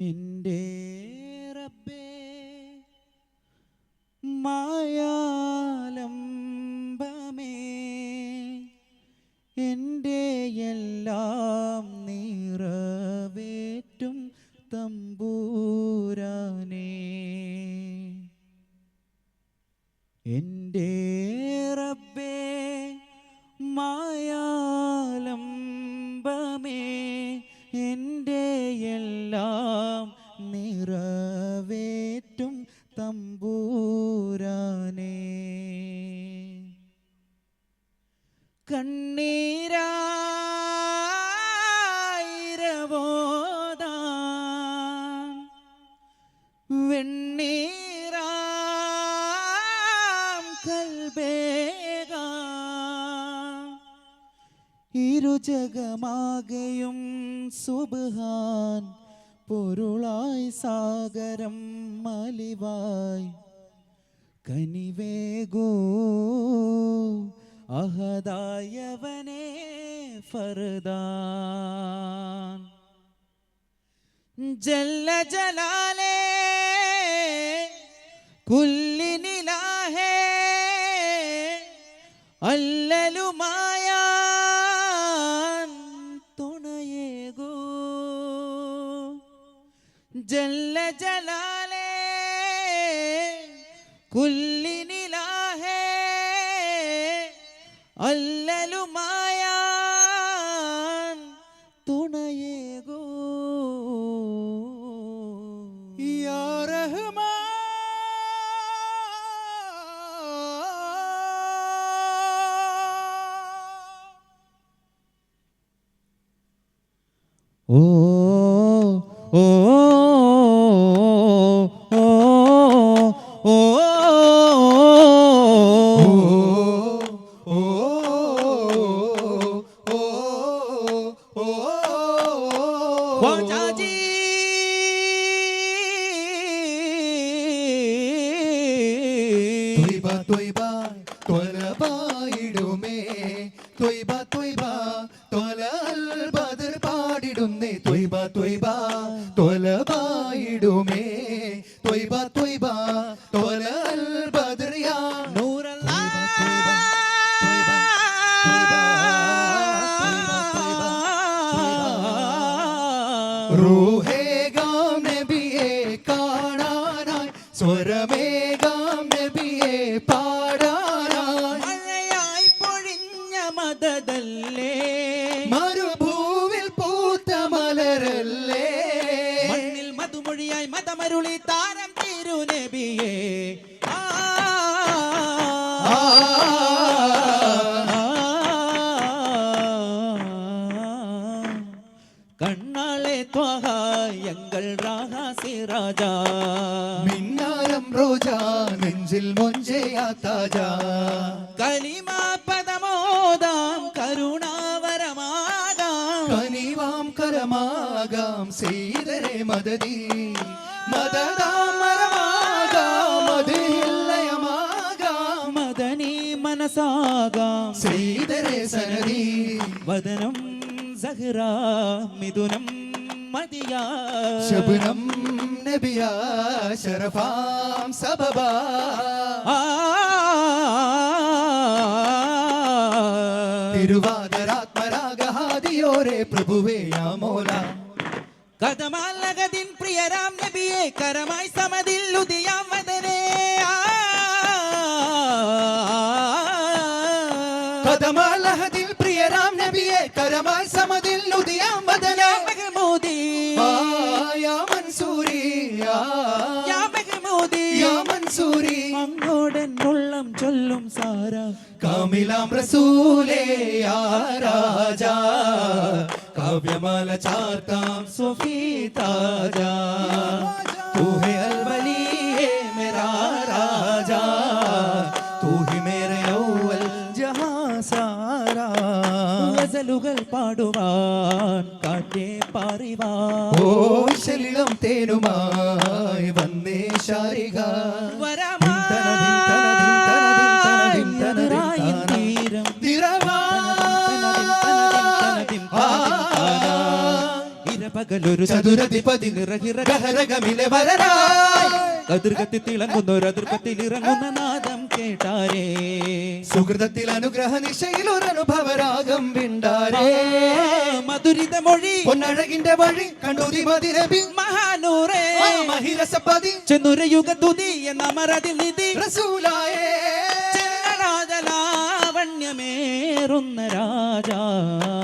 എന്റെ റബ്ബേ മായാലംബമേ എന്റെ എല്ലാം നിറവേറ്റും തമ്പൂരാനേ. എന്റെ റബ്ബേ മായാലംബമേ എന്റെ ഇരുജഗമാകെയും സുബാൻ പൊരുളായി സാഗരം മലിവായി. കനിവേഗോ അഹദായവനെ ഫർദാൻ ജല്ല ജലാലേ കുല്ലിനിലാഹേ 黄家驹 रू മനസാകാം. ശ്രീധരേ സനതി വദനം സഹ്റ മിഥുനം മതിയാ. ശബനം നബിയ ശരഫാം സബബാ. തിരുവാതരാത്മരാഗഹാദിയോരെ പ്രഭുവേ യാമോല കഥമാലകതിൻ പ്രിയരാം നബിയെ കരമായി സമതിൽ റസൂലേ യാ രാജാ കാവ്യമാല ചാർത്താം സുഫി താജാ तू है अलवली है मेरा राजा तू ही मेरे अव्वल जहां सारा ഗസലുകൾ പാടുവാൻ കാറ്റേ പാറിവാൻ ഓ ശലിളം തേനുമായി വന്നേ ശാരിക ഒരു ചതുരധിപതി നിറഹിറ ഗഹരഗമിലെ വരരായി കതിർകത്തി തിളങ്ങുന്ന ഒരു അതിർപ്പത്തിൽ ഇറങ്ങുന്ന നാദം കേട്ടാരേ. സുഹൃതത്തിൽ അനുഗ്രഹ നിശയിൽ ഒരു അനുഭവരാഗം വിണ്ടാരേ. മധുരിത മൊഴി. പൊന്നഴകിന്റെ വഴി കണ്ണൂരി മതിരബി മഹാനൂറേ. മഹിരസപ്പതി ചെന്നുരയുഗ തുതി എന്ന മറതിൽ നിധി. റസൂലായേ. രാജലാവണ്യമേറുന്ന രാജാ.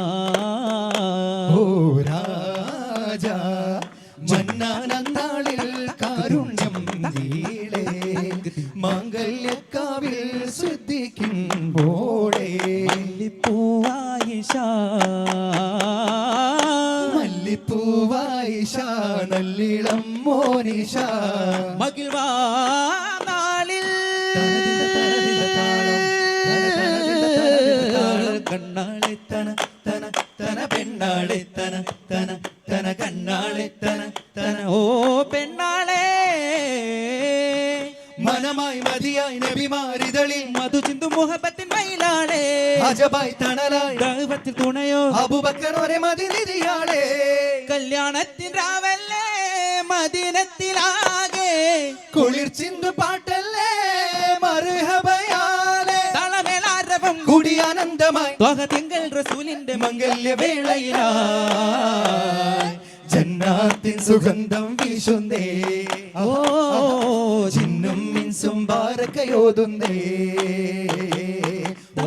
മകിഴ്വാ നാളിൽ കണ്ണാളെ തന തന തന പെണ്ണാളെ തന തന തന കണ്ണാളെ തന തന ഓ പെണ്ണാളെ. മനമായി മതിയായി നബിമാരിതളിൽ മധു ചിന്തു മുഹബത്തിൻ മയിലാളെ. അജബായി തണലായി. ദൈവത്തിൽ തുണയോ? അബുബക്കർ ഒരേ മതിനിധിയാളെ. കല്യാണത്തിൻ രാവല്ലേ. മദിനത്തിലാകെ കുളിർച്ചിന്തു പാട്ടല്ലേ? മറുഹബയാലെ തളമേളാരവം ആനന്ദമായി. ത്വഹ തിങ്കൾ റസൂലിന്റെ മംഗല്യ മംഗല്യവേളയിലായി. ജന്നാത്തിൻ സുഗന്ധം വീശുന്നേ. ഓ ചിന്നും മിൻസും ബാരക്കയോതുന്നേ. ഓ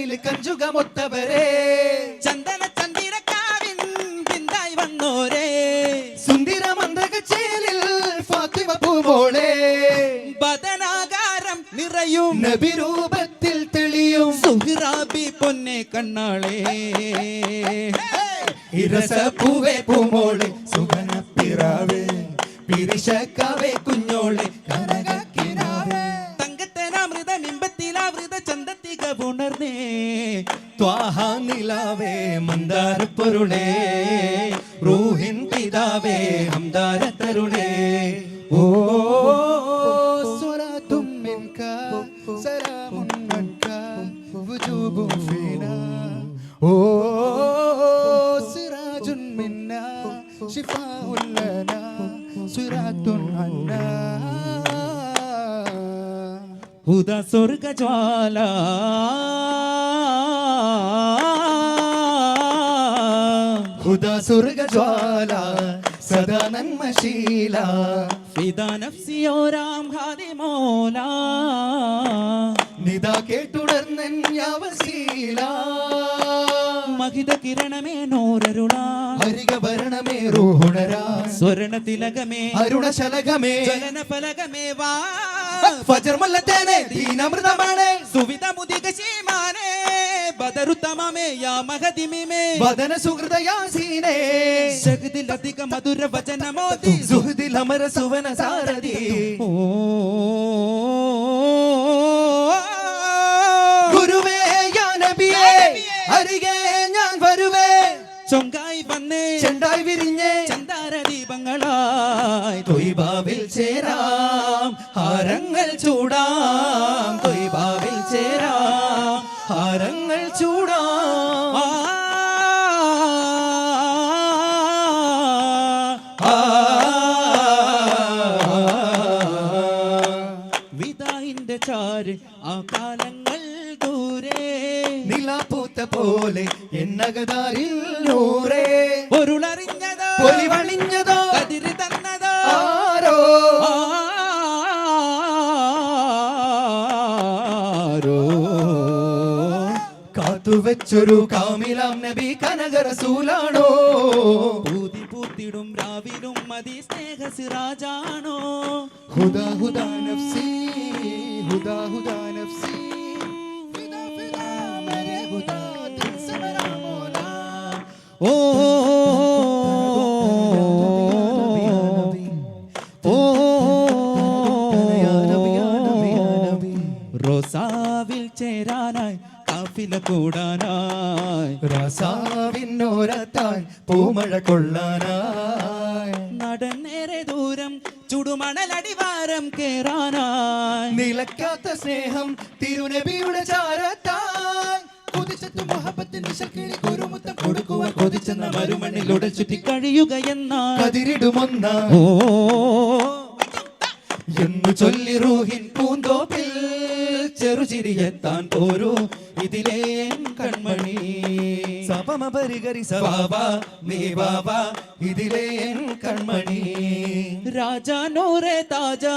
കരളിൽ കഞ്ചുകമൊത്തവരെ. ചന്ദന ചന്ദിരക്കാവിൻ പിന്തായി വന്നോരേ. സുന്ദര മന്ദകച്ചേലിൽ ഫാത്തിമ പൂമോളെ. ബദനാകാരം നിറയും നബിരൂപത്തിൽ തെളിയും. സുഹ്റാബി പൊന്നെ കണ്ണാളേ. പൂവേ പൂമോളെ സുഗന പിറാവേ പിരിശക്കാവേ കുഞ്ഞോളെ ത്വാഹ നിലാവേ മന്ദാര പൊരുളേ റൂഹിൻ പിതാവേ ഹംദാര തരുണേ. ഓ സിറാജുൻ മിന്നാ ശിഫാഉൻ ഹുദ സുർഗജ്വാല സദാ നന്മശീല. ഫിദ നഫ്സിയോരാം നിദാ മോല. നിതാ കേട്ടുടർന്നൻ യാവശീല മഹിത കിരണമേ നോരരുളാ ഹരിക ഭരണമേ റൂഹുണരാ. സ്വർണ തിലകമേ അരുണശലകമേ. ജലന ഫലകമേ വാ. ഫജർ മുല്ലത്തേനെ ദീനമൃതമാണ്. സുവിധ മുദിക ശീമാനേ ബദറുത്തമമേ യാ മഹദിമിമേ. വദന മധുര വചനമോതി സുഹൃതിൽ അമര സുവന സാരതി ഗുരുവേ യാ നബിയേ അരികെ ഞാൻ വരുവേ. ചൊങ്കായി വന്നേ. ചെണ്ടായി വിരിഞ്ഞേ. ചന്താര ദീപങ്ങളായി. തൊയ്ബാവിൽ ചേരാം. ഹാരങ്ങൾ ചൂടാം. തൊയ്ബാവിൽ കാത്തുവെച്ചൊരു കാമിലാം നബി കനകരസൂലാണോ പൂതി പൂത്തിടും രാവിലും മതി സ്നേഹ സിറാജാണോ ഹുദാ ഹുദാ നഫ്സി ഹുദാ ഹുദാ നഫ്സി. ഫിദാ ഫിദാ മേരെ ഹുദാ ദിൽ സെ മോലാ. ഓ ചേരാനായി കൂടാനായി. രാസാവിന്നോരത്തായി പൂമഴ കൊള്ളാനായി. നടന്നേറെ ദൂരം ചുടുമണലടിവാരം കേറാനായി. നിലക്കാത്ത സ്നേഹം തിരുനബിയുടെ ചാരത്തായി കൊതിച്ചെത്തും മുഹബത്തിന്റെ ശക്കിളി കുരുമുത്തം കൊടുക്കുവാൻ കൊതിച്ചെന്ന മരുമണ്ണിലൂടെ ചുറ്റി കഴിയുക എന്നാൽ കതിരിടുമൊന്ന ഓ. എന്ന് ചൊല്ലി റൂഹിൻ പൂന്തോപ്പിൽ ചെറുചിരിയെത്താൻ പോരൂ. ഇതിലേ കൺമണി. സപമ പരികരി സവാവ നീ വാവ ഇതിലേ കൺമണി. രാജാ താജ താജാ.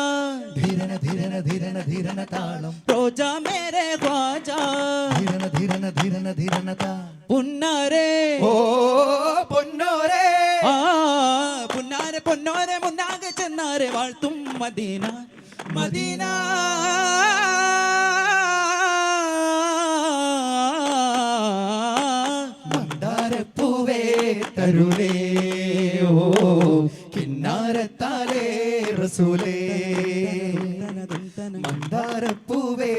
ധീരന ധീരന ധീരന ധീരന താളം. റോജാ മേരെ ഖ്വാജാ. ധീരന ധീരന ധീരന താ പുന്നാരെ. ഓ പൊന്നോരേ. ആ പുന്നാരെ പൊന്നോരെ മുന്നാകെ ചെന്നാരെ വാഴ്ത്തും മദീന. തക്ക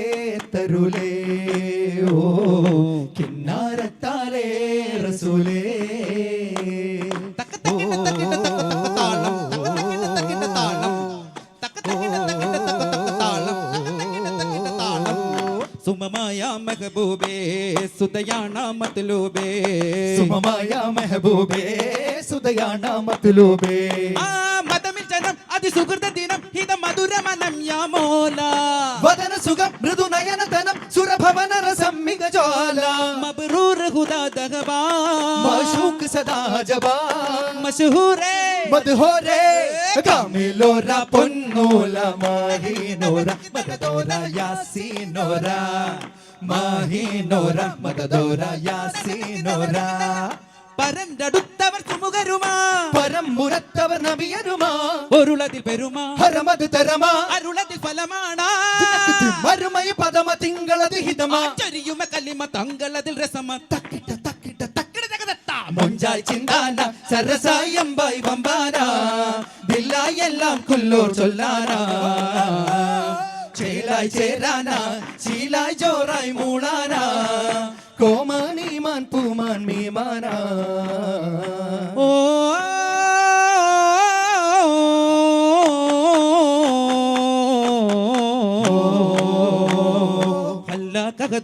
തരുലേ ഓ കിന്നാരത്താലേ റസൂലേ സുമമായ മെഹബൂബേ സുദയാണ മത്ലൂബേ സുമമായ മെഹബൂബേ സുതയാണ മത്ലൂബേ ആ മതമിൽ ജനം അതിസുഹൃത ദിനം ഹിത മധുരമനം യമോല വദന സുഖം മൃദു നയനതനം സുരഭവന രസം മികജോല മബ്രൂർ ഹുദാ ദഹബാ. മാഷൂക്ക് സദാ ജബാ. മശഹൂരേ മദ്ഹോരേ കാമിലോര പൊന്നൂല മാഹിനോര മദദോര യാസീനോര. മാഹിനോര മദദോര യാസീനോര. പരം അടുത്തവർ സുമുഖരുമാ പരം മുരത്തവർ നബിയരുമാ ഒരുളതിൽ പെരുമാ ഹരമത് തരമാ അരുളതിൽ ഫലമാണാ മരുമയ പദമ തിങ്കളത് ഹിതമാ ചൊരിയുമ കല്ലിമ തങ്കളതിൽ രസമ തക്കിട്ട തക്കിട്ട തക്കിട തകതത്താ മൊഞ്ചായി ചിന്താന സരസായമ്പായി വമ്പാന ദില്ലായി എല്ലാം കുല്ലോർ ചൊല്ലാന ചേലായി ചേരാന ശീലായി ജോറായി മൂളാന കോമാനി മാൻ പൂമാൻ മീമാന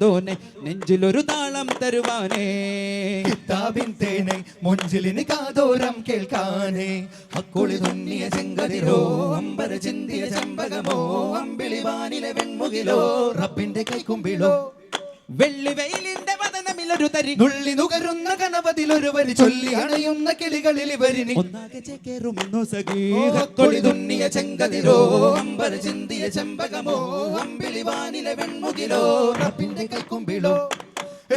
അല്ല നെഞ്ചിലൊരു താളം തരുവാനേ. കിതാബിൻ തേനെ മുഞ്ചിലിന് കാതോരം കേൾക്കാനേ. അക്കുളി തുന്നിയ ചെങ്കതിരോ അമ്പര ചിന്തിയ ചെമ്പകമോ അമ്പിളി വാനിലെ വെൺമുകിലോ റബ്ബിന്റെ കൈക്കുമ്പിളോ വെള്ളി വെയിലിന്റെ വതനമിലൊരു തരി നുള്ളി നുകരുന്ന കനവതിലൊരുവരി ചൊല്ലി അണയുന്ന കിളികളിൽ ഇവരിനി. ഒന്നാകെ ചേക്കേറുമെന്നു സഖീ. ഹക്കൊളി തുന്നിയ ചെങ്കതിരോ അമ്പര ചിന്തിയ ചെമ്പകമോ അമ്പിളി വാനിലെ വെൺമുകിലോ റബ്ബിന്റെ കൈക്കുമ്പിളോ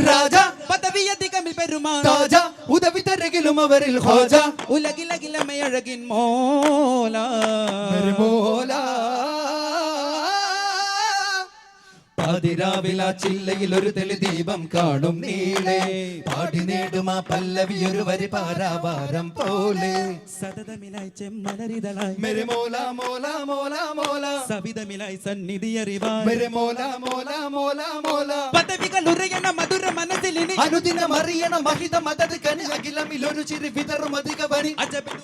രാജ പദവിയധികമിൽ പെരുമാ രാജ ഉദവി തരകിലും അവരിൽ ഹോജ. ഉലകിലകിലമയഴകിൻ മോല. മോല പാതിരാവില ചില്ലയിൽ ഒരു തെളി ദീപം കാണും നീളെ. പാടി നേടും ആ പല്ലവി ഒരു വരി പാരാവാരം പോലെ. സതതമിലായി ചെമ്മലരിതളായി. മെരെ മോല മോല മോല മോല. സവിതമിലായി സന്നിധി അറിവായി. മെരെ മോല മോല മോല മോല. പദവികൾ ഉറയണ മധുര മനസ്സിലിനി അനുദിനം അറിയണ മഹിത മതത് കനി അഖിലമിൽ ഒരു ചിരി വിതറും അധിക വരി. അജബിതു